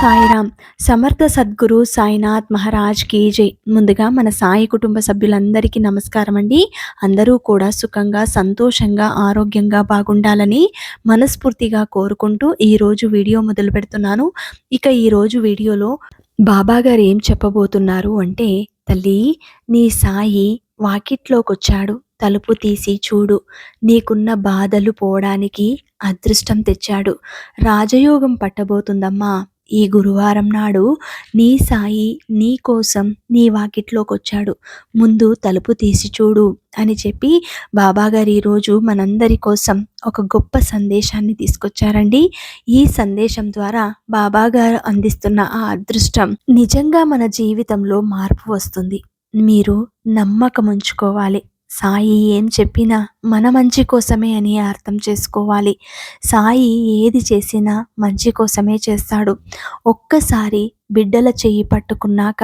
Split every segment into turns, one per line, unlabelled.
సాయిరామ్. సమర్థ సద్గురు సాయినాథ్ మహారాజ్ కీ జై. ముందుగా మన సాయి కుటుంబ సభ్యులందరికీ నమస్కారం అండి. అందరూ కూడా సుఖంగా సంతోషంగా ఆరోగ్యంగా బాగుండాలని మనస్ఫూర్తిగా కోరుకుంటూ ఈరోజు వీడియో మొదలు పెడుతున్నాను. ఇక ఈరోజు వీడియోలో బాబా గారు ఏం చెప్పబోతున్నారు అంటే తల్లి నీ సాయి వాకిట్లోకొచ్చాడు. తలుపు తీసి చూడు. నీకున్న బాధలు పోవడానికి అదృష్టం తెచ్చాడు. రాజయోగం పట్టబోతుందమ్మా. ఈ గురువారం నాడు నీ సాయి నీ కోసం నీ వాకిట్లోకొచ్చాడు. ముందు తలుపు తీసి చూడు అని చెప్పి బాబాగారు ఈరోజు మనందరి కోసం ఒక గొప్ప సందేశాన్ని తీసుకొచ్చారండి. ఈ సందేశం ద్వారా బాబాగారు అందిస్తున్న ఆ అదృష్టం నిజంగా మన జీవితంలో మార్పు వస్తుంది. మీరు నమ్మకం ఉంచుకోవాలి సాయి ఏం చెప్పినా మన మంచి కోసమే అని అర్థం చేసుకోవాలి. సాయి ఏది చేసినా మంచి కోసమే చేస్తాడు. ఒక్కసారి బిడ్డల చెయ్యి పట్టుకున్నాక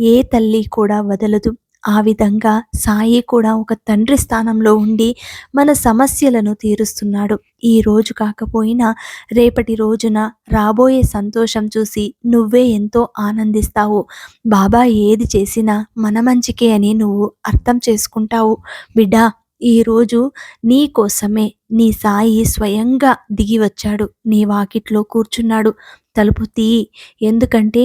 ఏ తల్లి కూడా వదలదు. ఆ విధంగా సాయి కూడా ఒక తండ్రి స్థానంలో ఉండి మన సమస్యలను తీరుస్తున్నాడు. ఈ రోజు కాకపోయినా రేపటి రోజున రాబోయే సంతోషం చూసి నువ్వే ఎంతో ఆనందిస్తావు. బాబా ఏది చేసినా మన మంచికే అని నువ్వు అర్థం చేసుకుంటావు. బిడ్డా ఈరోజు నీ కోసమే నీ సాయి స్వయంగా దిగి వచ్చాడు. నీ వాకిట్లో కూర్చున్నాడు. తలుపు తీయి. ఎందుకంటే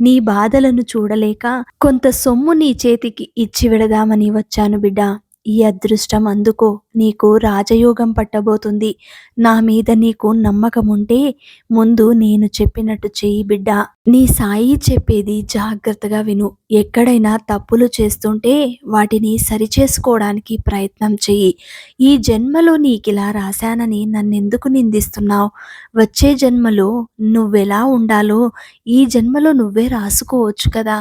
నీ బాధలను చూడలేక కొంత సొమ్ము నీ చేతికి ఇచ్చి విడదామని వచ్చాను బిడ్డ. ఈ అదృష్టం అందుకో నీకు రాజయోగం పట్టబోతుంది. నా మీద నీకు నమ్మకం ఉంటే ముందు నేను చెప్పినట్టు చెయ్యి బిడ్డ. నీ సాయి చెప్పేది జాగ్రత్తగా విను. ఎక్కడైనా తప్పులు చేస్తుంటే వాటిని సరిచేసుకోవడానికి ప్రయత్నం చెయ్యి. ఈ జన్మలో నీకిలా రాశానని నన్నెందుకు నిందిస్తున్నావు? వచ్చే జన్మలో నువ్వెలా ఉండాలో ఈ జన్మలో నువ్వే రాసుకోవచ్చు కదా.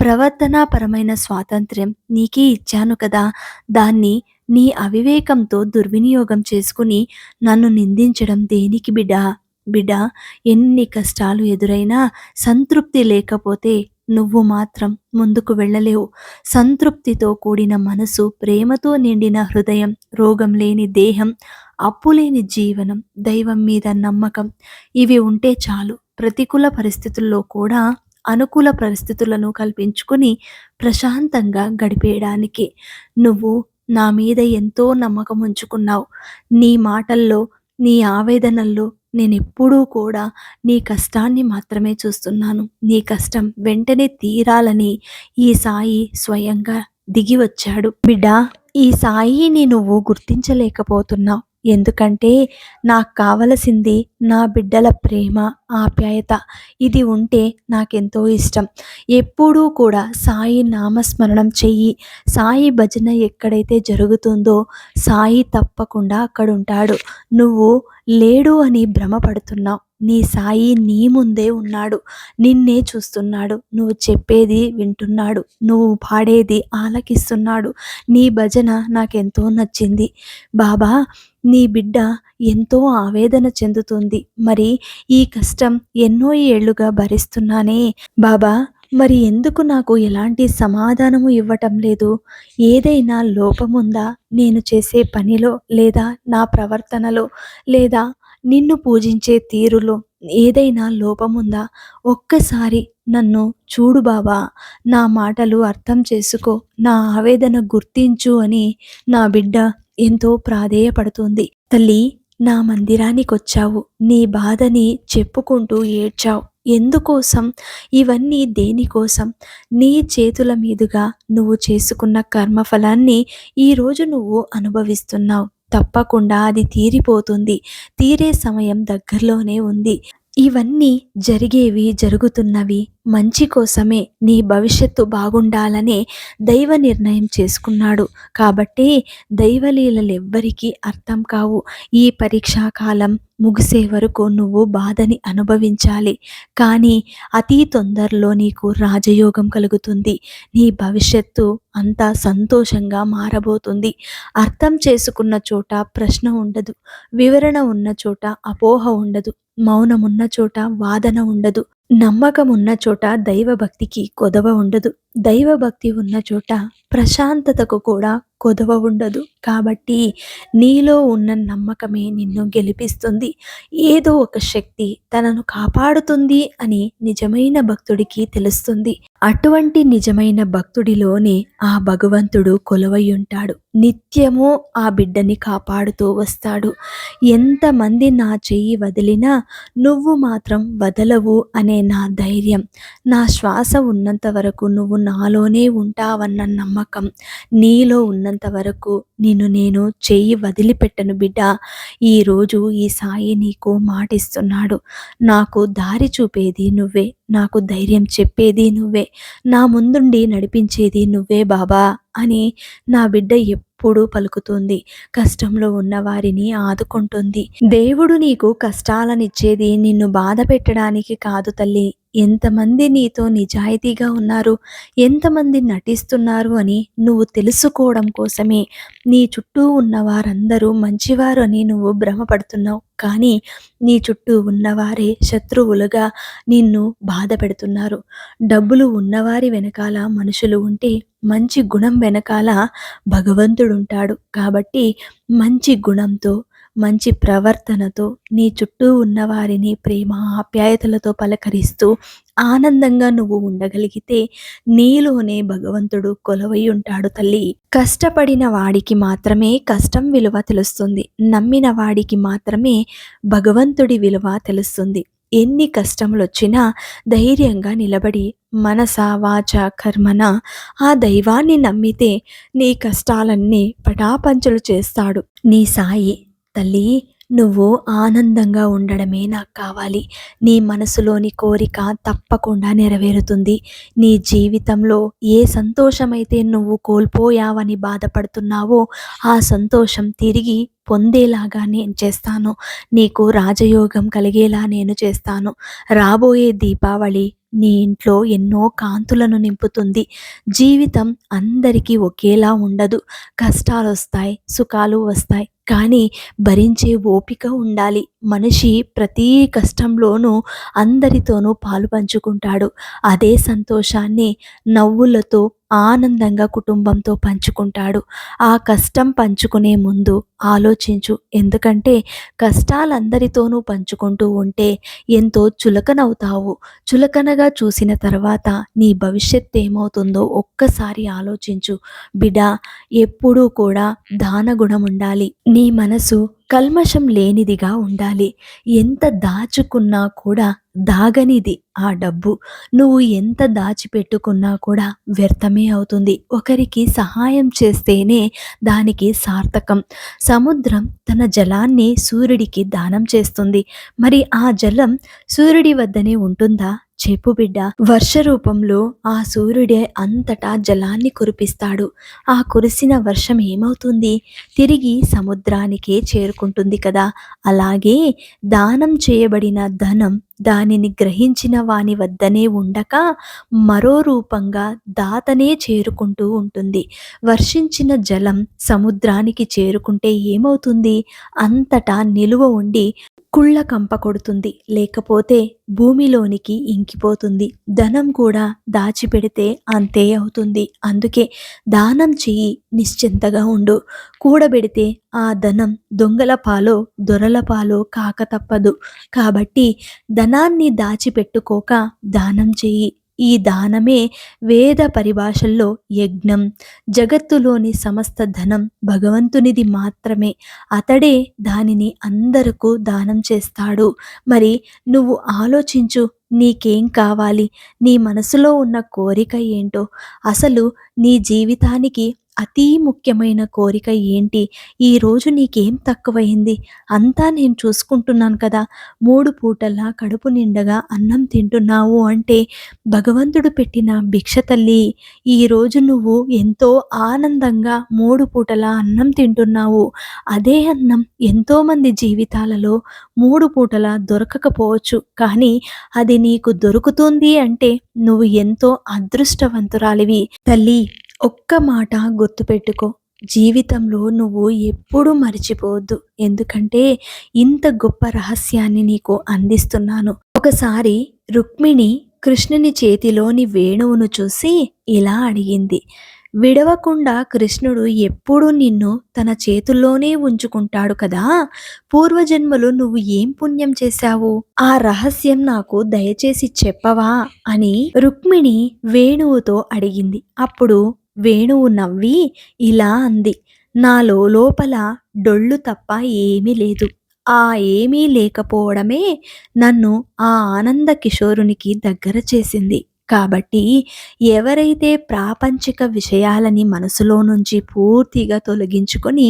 ప్రవర్తనాపరమైన స్వాతంత్ర్యం నీకే ఇచ్చాను కదా. దాన్ని నీ అవివేకంతో దుర్వినియోగం చేసుకుని నన్ను నిందించడం దేనికి బిడ్డ? బిడ్డ ఎన్ని కష్టాలు ఎదురైనా సంతృప్తి లేకపోతే నువ్వు మాత్రం ముందుకు వెళ్ళలేవు. సంతృప్తితో కూడిన మనసు ప్రేమతో నిండిన హృదయం రోగం లేని దేహం అప్పులేని జీవనం దైవం మీద నమ్మకం ఇవి ఉంటే చాలు. ప్రతికూల పరిస్థితుల్లో కూడా అనుకూల పరిస్థితులను కల్పించుకుని ప్రశాంతంగా గడిపేయడానికి. నువ్వు నా మీద ఎంతో నమ్మకం ఉంచుకున్నావు. నీ మాటల్లో నీ ఆవేదనల్లో నేను ఎప్పుడూ కూడా నీ కష్టాన్ని మాత్రమే చూస్తున్నాను. నీ కష్టం వెంటనే తీరాలని ఈ సాయి స్వయంగా దిగి వచ్చాడు. బిడ్డా ఈ సాయిని నువ్వు గుర్తించలేకపోతున్నావు. ఎందుకంటే నాకు కావలసింది నా బిడ్డల ప్రేమ ఆప్యాయత. ఇది ఉంటే నాకెంతో ఇష్టం. ఎప్పుడూ కూడా సాయి నామస్మరణం చెయ్యి. సాయి భజన ఎక్కడైతే జరుగుతుందో సాయి తప్పకుండా అక్కడ ఉంటాడు నువ్వు లేడు అని భ్రమపడుతున్నావు నీ సాయి నీ ముందే ఉన్నాడు. నిన్నే చూస్తున్నాడు. నువ్వు చెప్పేది వింటున్నాడు. నువ్వు పాడేది ఆలకిస్తున్నాడు. నీ భజన నాకెంతో నచ్చింది. బాబా నీ బిడ్డ ఎంతో ఆవేదన చెందుతుంది. మరి ఈ కష్టం ఎన్నో ఏళ్ళుగా భరిస్తున్నానే. బాబా మరి ఎందుకు నాకు ఎలాంటి సమాధానము ఇవ్వటం లేదు? ఏదైనా లోపముందా? నేను చేసే పనిలో లేదా నా ప్రవర్తనలో లేదా నిన్ను పూజించే తీరులో ఏదైనా లోపముందా? ఒక్కసారి నన్ను చూడు బాబా నా మాటలు అర్థం చేసుకో నా ఆవేదన గుర్తించు అని నా బిడ్డ ఎంతో ప్రాధేయపడుతుంది. తల్లి నా మందిరానికి వచ్చావు నీ బాధని చెప్పుకుంటూ ఏడ్చావు. ఎందుకోసం? ఇవన్నీ దేనికోసం? నీ చేతుల మీదుగా నువ్వు చేసుకున్న కర్మఫలాన్ని ఈరోజు నువ్వు అనుభవిస్తున్నావు. తప్పకుండా అది తీరిపోతుంది. తీరే సమయం దగ్గరలోనే ఉంది. ఇవన్నీ జరిగేవి జరుగుతున్నవి మంచి కోసమే నీ భవిష్యత్తు బాగుండాలనే దైవ నిర్ణయం చేసుకున్నాడు. కాబట్టి దైవలీలలు ఎవ్వరికీ అర్థం కావు. ఈ పరీక్షా కాలం ముగిసే వరకు నువ్వు బాధని అనుభవించాలి. కానీ అతి తొందరలో నీకు రాజయోగం కలుగుతుంది. నీ భవిష్యత్తు అంతా సంతోషంగా మారబోతుంది. అర్థం చేసుకున్న చోట ప్రశ్న ఉండదు. వివరణ ఉన్న చోట అపోహ ఉండదు. మౌనమున్న చోట వాదన ఉండదు. నమ్మకం ఉన్న చోట దైవభక్తికి కొదవ ఉండదు. దైవభక్తి ఉన్న చోట ప్రశాంతతకు కూడా కొదవ ఉండదు. కాబట్టి నీలో ఉన్న నమ్మకమే నిన్ను గెలిపిస్తుంది. ఏదో ఒక శక్తి తనను కాపాడుతుంది అని నిజమైన భక్తుడికి తెలుస్తుంది. అటువంటి నిజమైన భక్తుడిలోనే ఆ భగవంతుడు కొలువై ఉంటాడు నిత్యము ఆ బిడ్డని కాపాడుతూ వస్తాడు. ఎంతమంది నా చెయ్యి వదిలినా నువ్వు మాత్రం వదలవు అనే నా ధైర్యం. నా శ్వాస ఉన్నంత వరకు నువ్వు నాలోనే ఉంటావన్న నమ్మకం. నీలో ఉన్నంత వరకు నిన్ను నేను చెయ్యి వదిలిపెట్టను బిడ్డ. ఈరోజు ఈ సాయి నీకు మాటిస్తున్నాడు. నాకు దారి చూపేది నువ్వే. నాకు ధైర్యం చెప్పేది నువ్వే. నా ముందుండి నడిపించేది నువ్వే బాబా అని నా బిడ్డ ఎప్పుడూ పలుకుతుంది. కష్టంలో ఉన్న వారిని ఆదుకుంటుంది. దేవుడు నీకు కష్టాలనిచ్చేది నిన్ను బాధ పెట్టడానికి కాదు తల్లి. ఎంతమంది నీతో నిజాయితీగా ఉన్నారు? ఎంతమంది నటిస్తున్నారు అని నువ్వు తెలుసుకోవడం కోసమే. నీ చుట్టూ ఉన్న వారందరూ మంచివారు అని నువ్వు భ్రమపడుతున్నావు. కానీ నీ చుట్టూ ఉన్నవారే శత్రువులుగా నిన్ను బాధ పెడుతున్నారు డబ్బులు ఉన్నవారి వెనకాల మనుషులు ఉంటే మంచి గుణం వెనకాల భగవంతుడు ఉంటాడు కాబట్టి మంచి గుణంతో మంచి ప్రవర్తనతో నీ చుట్టూ ఉన్నవారిని ప్రేమ ఆప్యాయతలతో పలకరిస్తూ ఆనందంగా నువ్వు ఉండగలిగితే నీలోనే భగవంతుడు కొలవై ఉంటాడు తల్లి. కష్టపడిన వాడికి మాత్రమే కష్టం విలువ తెలుస్తుంది. నమ్మిన వాడికి మాత్రమే భగవంతుడి విలువ తెలుస్తుంది. ఎన్ని కష్టములు వచ్చినా ధైర్యంగా నిలబడి మనస వాచ కర్మన ఆ దైవాన్ని నమ్మితే నీ కష్టాలన్నీ పటాపంచలు చేస్తాడు. నీ సాయి తల్లి నువ్వు ఆనందంగా ఉండడమే నాకు కావాలి. నీ మనసులోని కోరిక తప్పకుండా నెరవేరుతుంది. నీ జీవితంలో ఏ సంతోషమైతే నువ్వు కోల్పోయావని బాధపడుతున్నావో ఆ సంతోషం తిరిగి పొందేలాగా నేను చేస్తాను. నీకు రాజయోగం కలిగేలా నేను చేస్తాను. రాబోయే దీపావళి నీ ఇంట్లో ఎన్నో కాంతులను నింపుతుంది. జీవితం అందరికీ ఒకేలా ఉండదు. కష్టాలు వస్తాయి సుఖాలు వస్తాయి. కానీ భరించే ఓపిక ఉండాలి. మనిషి ప్రతి కష్టంలోనూ అందరితోనూ పాలు పంచుకుంటాడు. అదే సంతోషాన్ని నవ్వులతో ఆనందంగా కుటుంబంతో పంచుకుంటాడు. ఆ కష్టం పంచుకునే ముందు ఆలోచించు. ఎందుకంటే కష్టాలందరితోనూ పంచుకుంటూ ఉంటే ఎంతో చులకనవుతావు. చులకనగా చూసిన తర్వాత నీ భవిష్యత్ ఏమవుతుందో ఒక్కసారి ఆలోచించు. బిడ ఎప్పుడూ కూడా దానగుణం ఉండాలి. నీ మనసు కల్మషం లేనిదిగా ఉండాలి. ఎంత దాచుకున్నా కూడా దాగనిది ఆ డబ్బు. నువ్వు ఎంత దాచిపెట్టుకున్నా కూడా వ్యర్థమే అవుతుంది. ఒకరికి సహాయం చేస్తేనే దానికి సార్థకం. సముద్రం తన జలాన్ని సూర్యుడికి దానం చేస్తుంది. మరి ఆ జలం సూర్యుడి వద్దనే ఉంటుందా? చెప్పు బిడ్డ. వర్ష రూపంలో ఆ సూర్యుడే అంతటా జలాన్ని కురిపిస్తాడు. ఆ కురిసిన వర్షం ఏమవుతుంది? తిరిగి సముద్రానికే చేరుకుంటుంది కదా. అలాగే దానం చేయబడిన ధనం దానిని గ్రహించిన వాని వద్దనే ఉండక మరో రూపంగా దాతనే చేరుకుంటూ ఉంటుంది. వర్షించిన జలం సముద్రానికి చేరుకుంటే ఏమవుతుంది? అంతటా నిలువ ఉండి కుళ్ళ కంప కొడుతుంది. లేకపోతే భూమిలోనికి ఇంకిపోతుంది. ధనం కూడా దాచిపెడితే అంతే అవుతుంది. అందుకే దానం చెయ్యి నిశ్చింతగా ఉండు. కూడబెడితే ఆ ధనం దొంగల పాలో దొరల పాలో కాక తప్పదు. కాబట్టి ధనాన్ని దాచిపెట్టుకోక దానం చెయ్యి. ఈ దానమే వేద పరిభాషల్లో యజ్ఞం. జగత్తులోని సమస్త ధనం భగవంతునిది మాత్రమే. అతడే దానిని అందరకు దానం చేస్తాడు. మరి నువ్వు ఆలోచించు నీకేం కావాలి? నీ మనసులో ఉన్న కోరిక ఏంటో? అసలు నీ జీవితానికి అతి ముఖ్యమైన కోరిక ఏంటి? ఈరోజు నీకేం తక్కువైంది? అంతా నేను చూసుకుంటున్నాను కదా. మూడు పూటలా కడుపు నిండగా అన్నం తింటున్నావు అంటే భగవంతుడు పెట్టిన భిక్ష తల్లి ఈరోజు నువ్వు ఎంతో ఆనందంగా మూడు పూటలా అన్నం తింటున్నావు. అదే అన్నం ఎంతోమంది జీవితాలలో మూడు పూటలా దొరకకపోవచ్చు. కానీ అది నీకు దొరుకుతుంది అంటే నువ్వు ఎంతో అదృష్టవంతురాలివి. తల్లి ఒక్క మాట గుర్తుపెట్టుకో. జీవితంలో నువ్వు ఎప్పుడూ మర్చిపోవద్దు. ఎందుకంటే ఇంత గొప్ప రహస్యాన్ని నీకు అందిస్తున్నాను. ఒకసారి రుక్మిణి కృష్ణుని చేతిలోని వేణువును చూసి ఇలా అడిగింది విడవకుండా కృష్ణుడు ఎప్పుడూ నిన్ను తన చేతుల్లోనే ఉంచుకుంటాడు కదా. పూర్వజన్మలు నువ్వు ఏం పుణ్యం చేశావు? ఆ రహస్యం నాకు దయచేసి చెప్పవా అని రుక్మిణి వేణువుతో అడిగింది. అప్పుడు వేణువు నవ్వి ఇలా అంది నాలో లోపల డొళ్ళు తప్ప ఏమీ లేదు. ఆ ఏమీ లేకపోవడమే నన్ను ఆ ఆనంద కిషోరునికి దగ్గర చేసింది. కాబట్టి ఎవరైతే ప్రాపంచిక విషయాలని మనసులో నుంచి పూర్తిగా తొలగించుకొని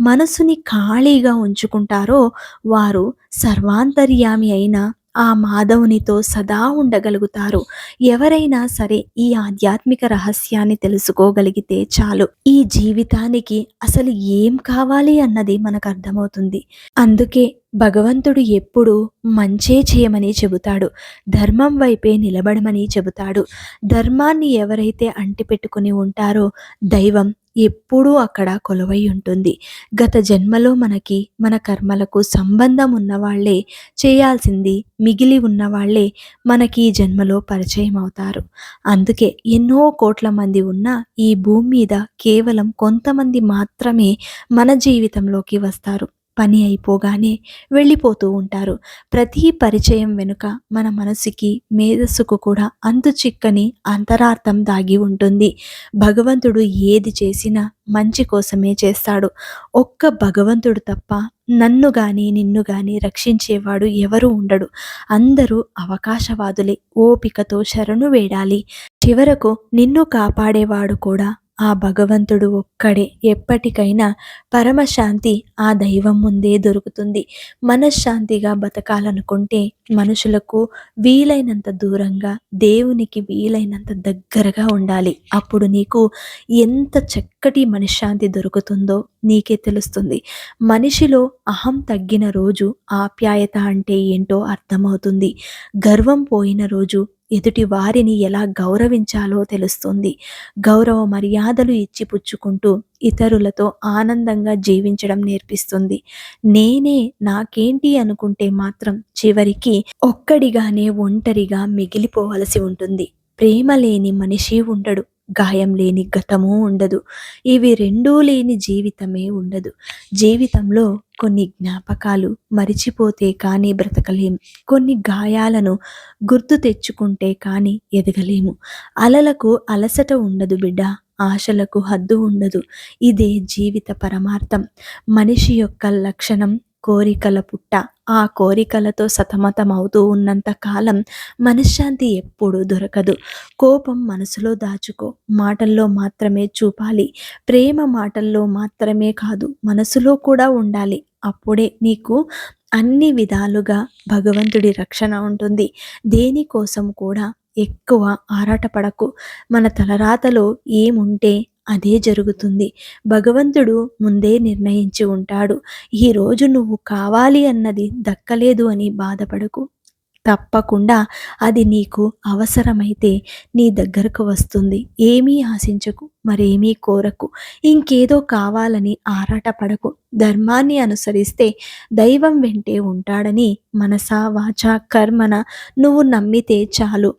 మనసుని ఖాళీగా ఉంచుకుంటారో వారు సర్వాంతర్యామి అయిన ఆ మాధవునితో సదా ఉండగలుగుతారు. ఎవరైనా సరే ఈ ఆధ్యాత్మిక రహస్యాన్ని తెలుసుకోగలిగితే చాలు. ఈ జీవితానికి అసలు ఏం కావాలి అన్నది మనకు అర్థమవుతుంది. అందుకే భగవంతుడు ఎప్పుడు మంచే చేయమని చెబుతాడు. ధర్మం వైపే నిలబడమని చెబుతాడు. ధర్మాన్ని ఎవరైతే అంటిపెట్టుకుని ఉంటారో దైవం ఎప్పుడూ అక్కడ కొలువై ఉంటుంది. గత జన్మలో మనకి మన కర్మలకు సంబంధం ఉన్నవాళ్ళే చేయాల్సింది మిగిలి ఉన్నవాళ్ళే మనకి ఈ జన్మలో పరిచయం అవుతారు. అందుకే ఎన్నో కోట్ల మంది ఉన్న ఈ భూమి మీద కేవలం కొంతమంది మాత్రమే మన జీవితంలోకి వస్తారు. పని అయిపోగానే వెళ్ళిపోతూ ఉంటారు. ప్రతి పరిచయం వెనుక మన మనసుకి మేధస్సుకు కూడా అంతు చిక్కని అంతరార్థం దాగి ఉంటుంది. భగవంతుడు ఏది చేసినా మంచి కోసమే చేస్తాడు. ఒక్క భగవంతుడు తప్ప నన్ను గాని నిన్ను గాని రక్షించేవాడు ఎవరు ఉండడు. అందరూ అవకాశవాదులే. ఓపికతో శరణు వేడాలి. చివరకు నిన్ను కాపాడేవాడు కూడా ఆ భగవంతుడు ఒక్కడే. ఎప్పటికైనా పరమశాంతి ఆ దైవం ముందే దొరుకుతుంది. మనశ్శాంతిగా బతకాలనుకుంటే మనుషులకు వీలైనంత దూరంగా దేవునికి వీలైనంత దగ్గరగా ఉండాలి. అప్పుడు నీకు ఎంత చక్కటి మనశ్శాంతి దొరుకుతుందో నీకే తెలుస్తుంది. మనిషిలో అహం తగ్గిన రోజు ఆప్యాయత అంటే ఏంటో అర్థమవుతుంది. గర్వం పోయిన రోజు ఎదుటి వారిని ఎలా గౌరవించాలో తెలుస్తుంది. గౌరవ మర్యాదలు ఇచ్చి పుచ్చుకుంటూ ఇతరులతో ఆనందంగా జీవించడం నేర్పిస్తుంది. నేనే నాకేంటి అనుకుంటే మాత్రం చివరికి ఒక్కడిగానే ఒంటరిగా మిగిలిపోవలసి ఉంటుంది. ప్రేమ లేని మనిషి ఉండడు. గాయం లేని గతము ఉండదు. ఇవి రెండూ లేని జీవితమే ఉండదు. జీవితంలో కొన్ని జ్ఞాపకాలు మరిచిపోతే కానీ బ్రతకలేము కొన్ని గాయాలను గుర్తు తెచ్చుకుంటే కానీ ఎదగలేము. అలలకు అలసట ఉండదు బిడ్డ. ఆశలకు హద్దు ఉండదు. ఇదే జీవిత పరమార్థం. మనిషి యొక్క లక్షణం కోరికల పుట్ట. ఆ కోరికలతో సతమతమవుతూ ఉన్నంత కాలం మనశ్శాంతి ఎప్పుడూ దొరకదు. కోపం మనసులో దాచుకో. మాటల్లో మాత్రమే చూపాలి. ప్రేమ మాటల్లో మాత్రమే కాదు మనసులో కూడా ఉండాలి. అప్పుడే నీకు అన్ని విధాలుగా భగవంతుడి రక్షణ ఉంటుంది. దేనికోసం కూడా ఎక్కువ ఆరాటపడకు. మన తలరాతలో ఏముంటే అదే జరుగుతుంది. భగవంతుడు ముందే నిర్ణయించి ఉంటాడు. ఈరోజు నువ్వు కావాలి అన్నది దక్కలేదు అని బాధపడకు. తప్పకుండా అది నీకు అవసరమైతే నీ దగ్గరకు వస్తుంది. ఏమీ ఆశించకు మరేమీ కోరకు. ఇంకేదో కావాలని ఆరాటపడకు ధర్మాన్ని అనుసరిస్తే దైవం వెంటే ఉంటాడని మనసా వాచ కర్మన నువ్వు నమ్మితే చాలు.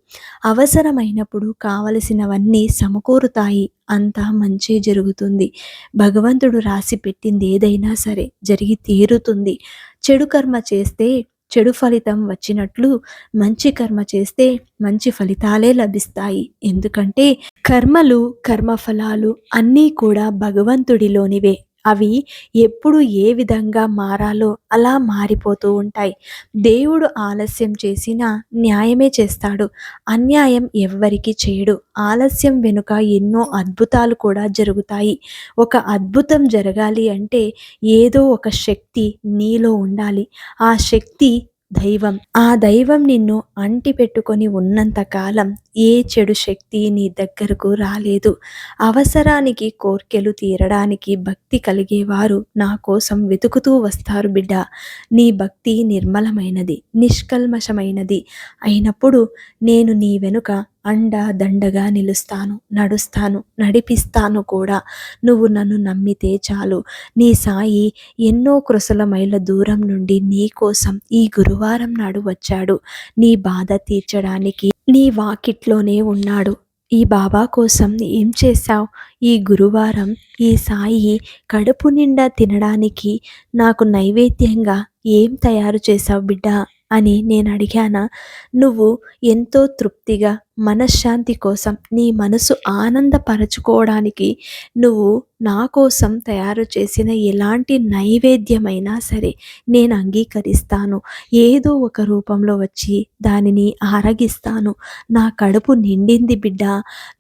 అవసరమైనప్పుడు కావలసినవన్నీ సమకూరుతాయి అంతా మంచి జరుగుతుంది. భగవంతుడు రాసి పెట్టింది ఏదైనా సరే జరిగి తీరుతుంది. చెడు కర్మ చేస్తే చెడు ఫలితం వచ్చినట్లు మంచి కర్మ చేస్తే మంచి ఫలితాలే లభిస్తాయి. ఎందుకంటే కర్మలు కర్మఫలాలు అన్నీ కూడా భగవంతుడిలోనివే. అవి ఎప్పుడు ఏ విధంగా మారాలో అలా మారిపోతూ ఉంటాయి. దేవుడు ఆలస్యం చేసినా న్యాయమే చేస్తాడు. అన్యాయం ఎవ్వరికి చేయడు. ఆలస్యం వెనుక ఎన్నో అద్భుతాలు కూడా జరుగుతాయి. ఒక అద్భుతం జరగాలి అంటే ఏదో ఒక శక్తి నీలో ఉండాలి. ఆ శక్తి దైవం. ఆ దైవం నిన్ను అంటి పెట్టుకొని ఉన్నంతకాలం ఏ చెడు శక్తి నీ దగ్గరకు రాలేదు. అవసరానికి కోర్కెలు తీరడానికి భక్తి కలిగేవారు నా కోసం వెతుకుతూ వస్తారు బిడ్డ. నీ భక్తి నిర్మలమైనది నిష్కల్మషమైనది. అయినప్పుడు నేను నీ వెనుక అండ దండగా నిలుస్తాను నడుస్తాను నడిపిస్తాను కూడా. నువ్వు నన్ను నమ్మితే చాలు. నీ సాయి ఎన్నో కృసల మైళ్ళ దూరం నుండి నీ కోసం ఈ గురువారం నాడు వచ్చాడు. నీ బాధ తీర్చడానికి నీ వాకిట్లోనే ఉన్నాడు. ఈ బాబా కోసం ఏం చేశావు? ఈ గురువారం ఈ సాయి కడుపు నిండా తినడానికి నాకు నైవేద్యంగా ఏం తయారు చేశావు బిడ్డ అని నేను అడిగానా? నువ్వు ఎంతో తృప్తిగా మనశ్శాంతి కోసం నీ మనసు ఆనందపరచుకోవడానికి నువ్వు నా కోసం తయారు చేసిన ఎలాంటి నైవేద్యమైనా సరే నేను అంగీకరిస్తాను. ఏదో ఒక రూపంలో వచ్చి దానిని ఆరగిస్తాను. నా కడుపు నిండింది బిడ్డ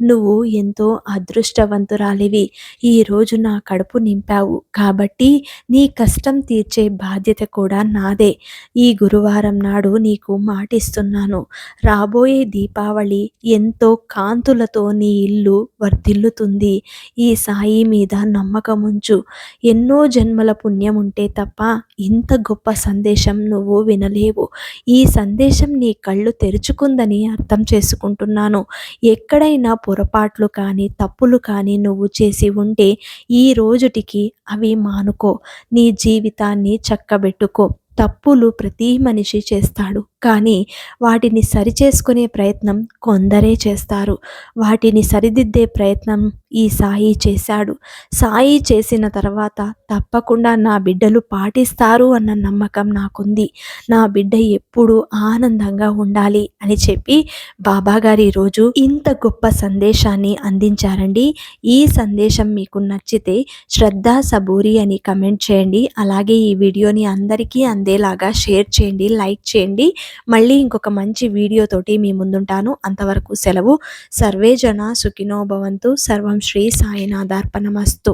నువ్వు ఎంతో అదృష్టవంతురాలివి. ఈరోజు నా కడుపు నింపావు కాబట్టి నీ కష్టం తీర్చే బాధ్యత కూడా నాదే. ఈ గురువారం నాడు నీకు మాటిస్తున్నాను. రాబోయే దీపావళి ఎంతో కాంతులతో నీ ఇల్లు వర్ధిల్లుతుంది. ఈ సాయి మీద నమ్మకముంచు. ఎన్నో జన్మల పుణ్యం ఉంటే తప్ప ఇంత గొప్ప సందేశం నువ్వు వినలేవు. ఈ సందేశం నీ కళ్ళు తెరుచుకుందని అర్థం చేసుకుంటున్నాను. ఎక్కడైనా పొరపాట్లు కానీ తప్పులు కానీ నువ్వు చేసి ఉంటే ఈ రోజుటికి అవి మానుకో. నీ జీవితాన్ని చక్కబెట్టుకో. తప్పులు ప్రతి మనిషి చేస్తాడు. కానీ వాటిని సరిచేసుకునే ప్రయత్నం కొందరే చేస్తారు. వాటిని సరిదిద్దే ప్రయత్నం ఈ సాయి చేశాడు. సాయి చేసిన తర్వాత తప్పకుండా నా బిడ్డలు పాటిస్తారు అన్న నమ్మకం నాకుంది. నా బిడ్డ ఎప్పుడు ఆనందంగా ఉండాలి అని చెప్పి బాబా గారు ఈరోజు ఇంత గొప్ప సందేశాన్ని అందించారండి. ఈ సందేశం మీకు నచ్చితే శ్రద్ధ సబూరి అని కమెంట్ చేయండి. అలాగే ఈ వీడియోని అందరికీ అందేలాగా షేర్ చేయండి లైక్ చేయండి. మళ్ళీ ఇంకొక మంచి వీడియోతోటి మీ ముందుంటాను. అంతవరకు సెలవు. సర్వే జన సుఖినోభవంతు సర్వం శ్రీ సాయినాథార్పణమస్తు.